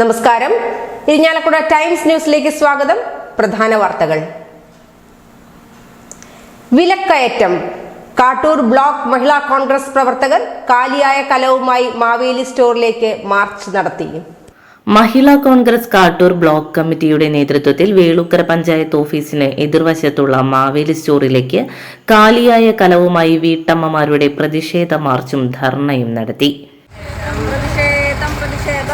നമസ്കാരം. ഇരിഞ്ഞാലക്കുട ടൈംസ് ന്യൂസിലേക്ക് സ്വാഗതം. പ്രധാന വാർത്തകൾ. വിലക്കയറ്റം. കാട്ടൂർ ബ്ലോക്ക് മഹിളാ കോൺഗ്രസ് പ്രവർത്തകർ കാലിയായ കലവുമായി മാവേലി സ്റ്റോറിലേക്ക് മാർച്ച് നടത്തി. മഹിളാ കോൺഗ്രസ് കാട്ടൂർ ബ്ലോക്ക് കമ്മിറ്റിയുടെ നേതൃത്വത്തിൽ വേളൂക്കര പഞ്ചായത്ത് ഓഫീസിന് എതിർവശത്തുള്ള മാവേലി സ്റ്റോറിലേക്ക് കാലിയായ കലവുമായി വീട്ടമ്മമാരുടെ പ്രതിഷേധ മാർച്ചും ധർണയും നടത്തി. പ്രതിഷേധം പ്രതിഷേധം.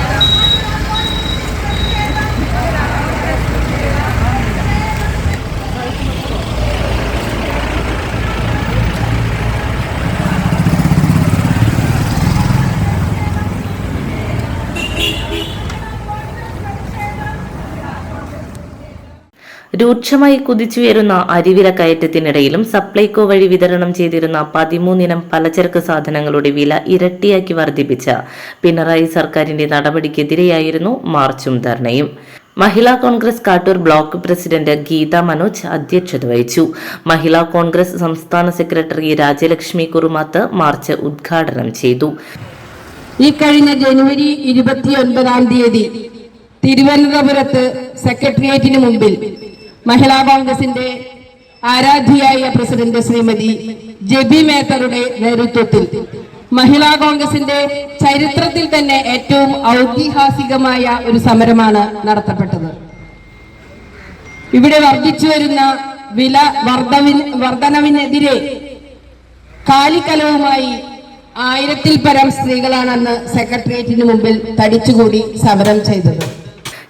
രൂക്ഷമായി കുതിച്ചുയരുന്ന അരിവില കയറ്റത്തിനിടയിലും സപ്ലൈകോ വഴി വിതരണം ചെയ്തിരുന്ന പതിമൂന്നിനം പലചരക്ക് സാധനങ്ങളുടെ വില ഇരട്ടിയാക്കി വർദ്ധിപ്പിച്ച പിണറായി സർക്കാരിന്റെ നടപടിക്കെതിരെയായിരുന്നു മാർച്ചും ധർണയും. മഹിളാ കോൺഗ്രസ് കാട്ടൂർ ബ്ലോക്ക് പ്രസിഡന്റ് ഗീത മനോജ് അധ്യക്ഷത വഹിച്ചു. മഹിളാ കോൺഗ്രസ് സംസ്ഥാന സെക്രട്ടറി രാജലക്ഷ്മി കുറുമാത്ത് മാർച്ച് ഉദ്ഘാടനം ചെയ്തു. ഈ കഴിഞ്ഞ ജനുവരി ഇരുപത്തിയൊൻപതാം തീയതി തിരുവനന്തപുരത്ത് സെക്രട്ടേറിയറ്റിന് മുമ്പിൽ മഹിളാ കോൺഗ്രസിന്റെ ആരാധ്യയായ പ്രസിഡന്റ് ശ്രീമതി ജെബി മേത്തറുടെ നേതൃത്വത്തിൽ മഹിളാ കോൺഗ്രസിന്റെ ചരിത്രത്തിൽ തന്നെ ഏറ്റവും ഔതിഹാസികമായ ഒരു സമരമാണ് നടത്തപ്പെട്ടത്. ഇവിടെ വർദ്ധിച്ചു വരുന്ന വില വർധവിൻ വർധനവിനെതിരെ കാലിക്കലവുമായി ആയിരത്തിൽ പരം സ്ത്രീകളാണ് അന്ന് സെക്രട്ടേറിയറ്റിന് മുമ്പിൽ തടിച്ചുകൂടി സമരം ചെയ്തത്.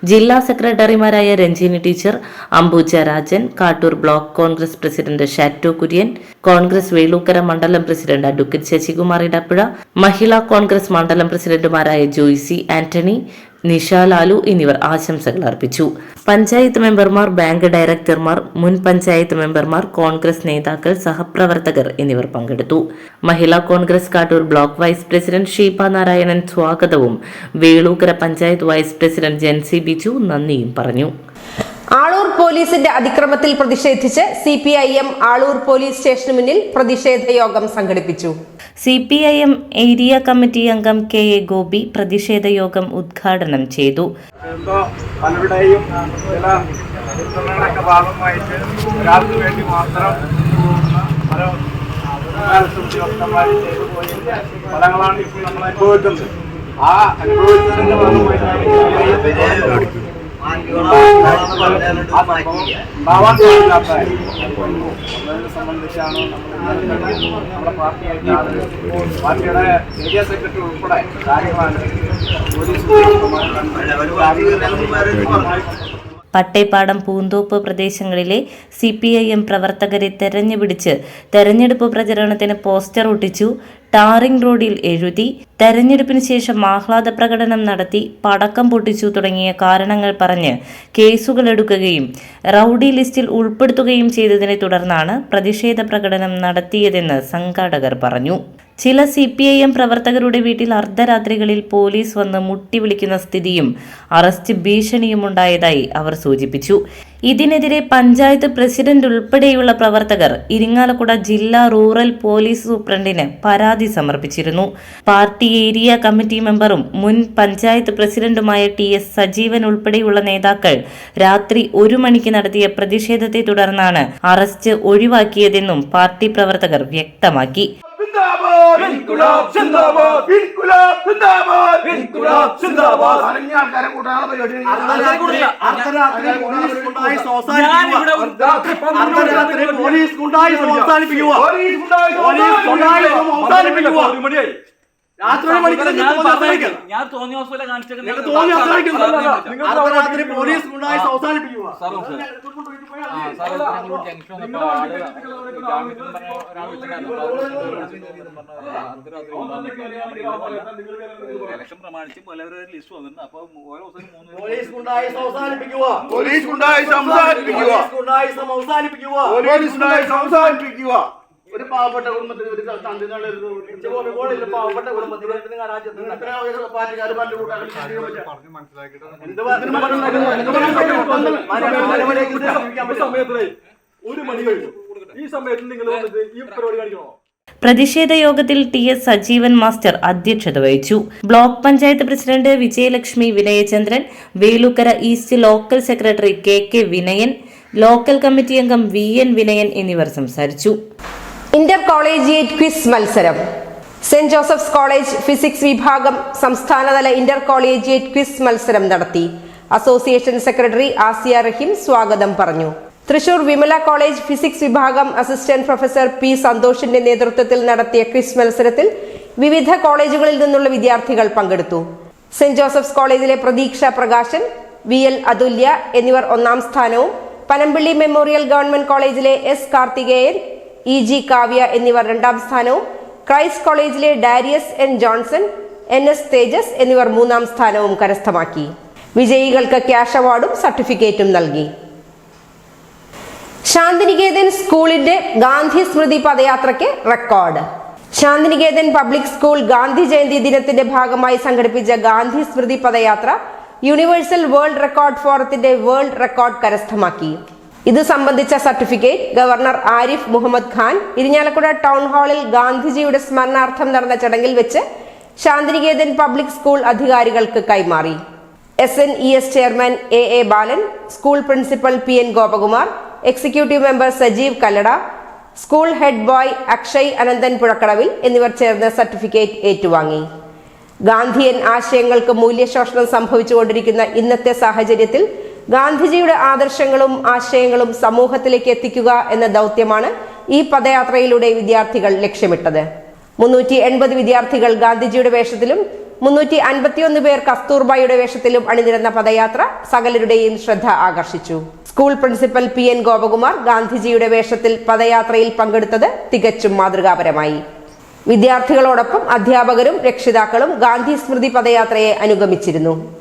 ജില്ലാ സെക്രട്ടറിമാരായ Ranjini teacher Ambuja Rajan Kattoor block Congress president Shatto Kurian Congress Velookkara മണ്ഡലം പ്രസിഡന്റ് അഡ്വക്കേറ്റ് ശശികുമാർ ഇടപ്പുഴ മഹിളാ കോൺഗ്രസ് മണ്ഡലം പ്രസിഡന്റുമാരായ ജോയ്സി ആന്റണി നിഷ ലാലു എന്നിവർ ആശംസകൾ അർപ്പിച്ചു. പഞ്ചായത്ത് മെമ്പർമാർ ബാങ്ക് ഡയറക്ടർമാർ മുൻ പഞ്ചായത്ത് മെമ്പർമാർ കോൺഗ്രസ് നേതാക്കൾ സഹപ്രവർത്തകർ എന്നിവർ പങ്കെടുത്തു. Mahila Congress Kattoor block vice president Sheeba Narayanan സ്വാഗതവും വേളൂക്കര പഞ്ചായത്ത് വൈസ് പ്രസിഡന്റ് ജെൻസി ബിജു നന്ദിയും പറഞ്ഞു. ആളൂർ പോലീസിന്റെ അതിക്രമത്തിൽ പ്രതിഷേധിച്ച് C P I M Aloor police സ്റ്റേഷന് മുന്നിൽ പ്രതിഷേധ യോഗം സംഘടിപ്പിച്ചു. C P I M area committee അംഗം കെ എ ഗോപി പ്രതിഷേധ യോഗം ഉദ്ഘാടനം ചെയ്തു. പലരുടെയും ചില ഭാഗമായിട്ട് ഒരാൾക്ക് വേണ്ടി മാത്രം പല ഉദ്യോഗസ്ഥ ഉദ്യോഗസ്ഥന്മാർ ചെയ്തു പോയി ഫലങ്ങളാണ് ഇപ്പോൾ നമ്മൾ അനുഭവിക്കുന്നത്. ആ അനുഭവിച്ചതിന്റെ ഭാഗമായിട്ടാണ് നമ്മളെ നമ്മുടെ സെക്രട്ടറി പോലീസ് പട്ടേപ്പാടം പൂന്തോപ്പ് പ്രദേശങ്ങളിലെ സി പി ഐ എം പ്രവർത്തകരെ തെരഞ്ഞുപിടിച്ച് തെരഞ്ഞെടുപ്പ് പ്രചരണത്തിന് പോസ്റ്റർ ഒട്ടിച്ചു. ടാറിംഗ് റോഡിൽ എഴുതി തെരഞ്ഞെടുപ്പിന് ശേഷം ആഹ്ലാദ പ്രകടനം നടത്തി പടക്കം പൊട്ടിച്ചു തുടങ്ങിയ കാരണങ്ങൾ പറഞ്ഞ് കേസുകൾ എടുക്കുകയും റൌഡി ലിസ്റ്റിൽ ഉൾപ്പെടുത്തുകയും ചെയ്തതിനെ തുടർന്നാണ് പ്രതിഷേധ പ്രകടനം നടത്തിയതെന്ന് സംഘാടകർ പറഞ്ഞു. ചില സി പി ഐ എം പ്രവർത്തകരുടെ വീട്ടിൽ അർദ്ധരാത്രികളിൽ പോലീസ് വന്ന് മുട്ടി വിളിക്കുന്ന സ്ഥിതിയും അറസ്റ്റ് ഭീഷണിയും ഉണ്ടായതായി അവർ സൂചിപ്പിച്ചു. ഇതിനെതിരെ പഞ്ചായത്ത് പ്രസിഡന്റ് ഉൾപ്പെടെയുള്ള പ്രവർത്തകർ ഇരിങ്ങാലക്കുട ജില്ലാ റൂറൽ പോലീസ് സൂപ്രണ്ടിന് പരാതി സമർപ്പിച്ചിരുന്നു. പാർട്ടി ഏരിയ കമ്മിറ്റി മെമ്പറും മുൻ പഞ്ചായത്ത് പ്രസിഡന്റുമായ ടി എസ് സജീവൻ ഉൾപ്പെടെയുള്ള നേതാക്കൾ രാത്രി ഒരു മണിക്ക് നടത്തിയ പ്രതിഷേധത്തെ തുടർന്നാണ് അറസ്റ്റ് ഒഴിവാക്കിയതെന്നും പാർട്ടി പ്രവർത്തകർ വ്യക്തമാക്കി. സിന്ദാബാദ് ഇൻകുലാബ് സിന്ദാബാദ് ഇൻകുലാബ് സിന്ദാബാദ് ഇൻകുലാബ് സിന്ദാബാദ് അനങ്ങിയ ആൾക്കാരെ കൂട്ടാനുള്ള പരിപാടി അർദ്ധരാത്രി പോലീസ് കൊണ്ടായി അവസാനിപ്പിക്കുക അർദ്ധരാത്രി പോലീസ് കൊണ്ടായി അവസാനിപ്പിക്കുക പോലീസ് കൊണ്ടായി അവസാനിപ്പിക്കുക ഒരു ഞാൻ തോന്നിയ പോലീസ് അവസാനിപ്പിക്കുക ഇലക്ഷൻ പ്രമാണിച്ച് പലവരുടെ ലിസ്റ്റ് വന്നിട്ടുണ്ട് അപ്പൊ ഓരോ ദിവസം മൂന്ന് പോലീസ് കൊണ്ടായി അവസാനിപ്പിക്കുക പോലീസ് പോലീസ് കൊണ്ടായി അവസാനിപ്പിക്കുക പോലീസ് കൊണ്ടായി സംസാരിപ്പിക്കുക ഒരു പാവപ്പെട്ട കുടുംബത്തിൽ ഒരു പോലില്ല പാവപ്പെട്ട കുടുംബത്തിൽ പാർട്ടിക്കാർ പണ്ട് കൂട്ടാൻ ഒരു മണി കഴിഞ്ഞു. ഈ സമയത്ത് നിങ്ങൾ വന്നിട്ട് ഈ പരിപാടി കാണിക്കണോ? പ്രതിഷേധ യോഗത്തിൽ ടി എസ് സജീവൻ മാസ്റ്റർ അധ്യക്ഷത വഹിച്ചു. Block panchayat president Vijayalakshmi Vinayachandran Velukkara east local secretary K K Vinayan local committee അംഗം വി എൻ വിനയൻ എന്നിവർ സംസാരിച്ചു. ഇന്റർ കോളേജിയേറ്റ് ക്വിസ് മത്സരം. സെന്റ് ജോസഫ്സ് കോളേജ് ഫിസിക്സ് വിഭാഗം സംസ്ഥാനതല ഇന്റർ കോളേജിയേറ്റ് ക്വിസ് മത്സരം നടത്തി. അസോസിയേഷൻ സെക്രട്ടറി ആസിയ റഹീം സ്വാഗതം പറഞ്ഞു. തൃശൂർ വിമല കോളേജ് ഫിസിക്സ് വിഭാഗം അസിസ്റ്റന്റ് പ്രൊഫസർ പി സന്തോഷിന്റെ നേതൃത്വത്തിൽ നടത്തിയ ക്വിസ് മത്സരത്തിൽ വിവിധ കോളേജുകളിൽ നിന്നുള്ള വിദ്യാർത്ഥികൾ പങ്കെടുത്തു. സെന്റ് ജോസഫ്സ് കോളേജിലെ പ്രതീക്ഷ പ്രകാശൻ വി എൽ അതുല്യ എന്നിവർ ഒന്നാം സ്ഥാനവും പനമ്പിള്ളി മെമ്മോറിയൽ ഗവൺമെന്റ് കോളേജിലെ S Karthikeyan E G Kavya എന്നിവർ രണ്ടാം സ്ഥാനവും ക്രൈസ്റ്റ് കോളേജിലെ Darius N Johnson N S Tejas എന്നിവർ മൂന്നാം സ്ഥാനവും കരസ്ഥമാക്കി. വിജയികൾക്ക് ക്യാഷ് അവാർഡും സർട്ടിഫിക്കറ്റും നൽകി. ശാന്തിനികേതൻ സ്കൂളിന്റെ ഗാന്ധി സ്മൃതി പദയാത്രയ്ക്ക് record. Shantiniketan public school Gandhi Jayanti ദിനത്തിന്റെ ഭാഗമായി സംഘടിപ്പിച്ച ഗാന്ധി സ്മൃതി പദയാത്ര യൂണിവേഴ്സൽ വേൾഡ് റെക്കോർഡ് ഫോറത്തിന്റെ വേൾഡ് റെക്കോർഡ് കരസ്ഥമാക്കി. ഇത് സംബന്ധിച്ച certificate governor Arif Mohammad Khan Irinjalakuda town ഹാളിൽ ഗാന്ധിജിയുടെ സ്മരണാർത്ഥം നടന്ന ചടങ്ങിൽ വെച്ച് ശാന്തിനികേതൻ പബ്ലിക് സ്കൂൾ അധികാരികൾക്ക് കൈമാറി. S N E S chairman A A Balan school principal P N Gopakumar executive member Sajeev Kallada school head boy Akshay Ananthan പുഴക്കടവിൽ എന്നിവർ ചേർന്ന് certificate ഏറ്റുവാങ്ങി. ഗാന്ധിയൻ ആശയങ്ങൾക്ക് മൂല്യശോഷണം സംഭവിച്ചുകൊണ്ടിരിക്കുന്ന ഇന്നത്തെ സാഹചര്യത്തിൽ ഗാന്ധിജിയുടെ ആദർശങ്ങളും ആശയങ്ങളും സമൂഹത്തിലേക്ക് എത്തിക്കുക എന്ന ദൗത്യമാണ് ഈ പദയാത്രയിലൂടെ വിദ്യാർത്ഥികൾ ലക്ഷ്യമിട്ടത്. മുന്നൂറ്റി എൺപത് വിദ്യാർത്ഥികൾ ഗാന്ധിജിയുടെ വേഷത്തിലും മുന്നൂറ്റി അൻപത്തിയൊന്ന് പേർ കസ്തൂർബായിയുടെ വേഷത്തിലും അണിനിരന്ന പദയാത്ര സകലരുടെയും ശ്രദ്ധ ആകർഷിച്ചു. School principal P N Gopakumar ഗാന്ധിജിയുടെ വേഷത്തിൽ പദയാത്രയിൽ പങ്കെടുത്തത് തികച്ചും മാതൃകാപരമായി. വിദ്യാർത്ഥികളോടൊപ്പം അധ്യാപകരും രക്ഷിതാക്കളും ഗാന്ധി സ്മൃതി പദയാത്രയെ അനുഗമിച്ചിരുന്നു.